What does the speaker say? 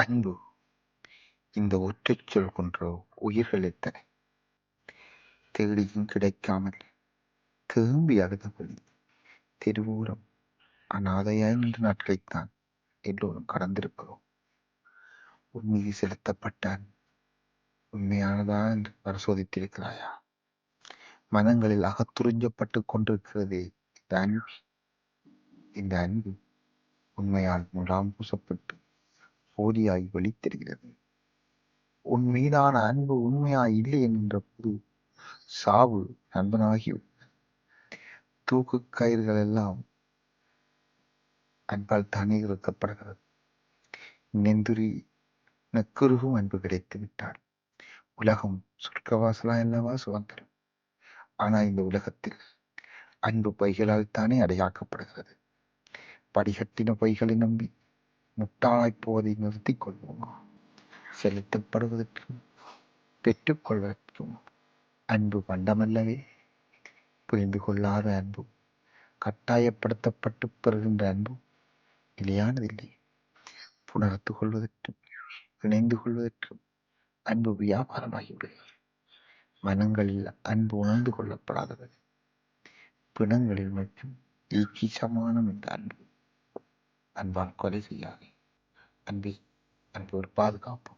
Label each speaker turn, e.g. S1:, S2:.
S1: அன்பு. இந்த ஒற்றைச் சொல் கொன்ற உயிர்கள் எத்தனை தேடியும் கிடைக்காமல் தேம்பி அழுதபடி தெருவோரம் அனாதையாய் நின்ற நாட்களைத்தான் எல்லோரும் கடந்திருக்கிறோம். உன் மீது செலுத்தப்பட்ட உண்மையானதா என்று பரிசோதித்திருக்கிறாயா? மனங்களில் அகத்துறிஞ்சப்பட்டு கொண்டிருக்கிறதே இந்த அன்பு. இந்த அன்பு உண்மையால் முலாம் பூசப்பட்டு போலியாய் வெளித்தருகிறது. உன் மீதான அன்பு உண்மையாய் இல்லை என்ற போது சாவு நண்பனாகி தூக்கு கயிறுகள் எல்லாம் அன்பால் தானே இருக்கப்படுகிறது நெந்துரி நக்குருகும் அன்பு கிடைத்து விட்டாள் உலகம் சொர்க்கவாசலா என்னவா சுதந்திரம்? ஆனா இந்த உலகத்தில் அன்பு பைகளால் தானே அடையாக்கப்படுகிறது. படிகட்டின பைகளை நம்பி முட்டாளாய் போவதை நிறுத்திக் கொள்வோம்? செலுத்தப்படுவதற்கும் பெற்றுக்கொள்வதற்கும் அன்பு பண்டமல்லவே. புரிந்து கொள்ளாத அன்பு கட்டாயப்படுத்தப்பட்டு பெறுகின்ற அன்பு நிலையானதில்லை. புணர்த்து கொள்வதற்கும் இணைந்து கொள்வதற்கும் அன்பு வியாபாரமாகிவிடுகிறது மனங்களில் அன்பு உணர்ந்து கொள்ளப்படாதது பிணங்களில் மட்டும் ஈக்கி சமானம் இந்த அன்பு. அன்பால் கொலை செய்யாதே. அன்பே அன்பு ஒரு பாதுகாப்பு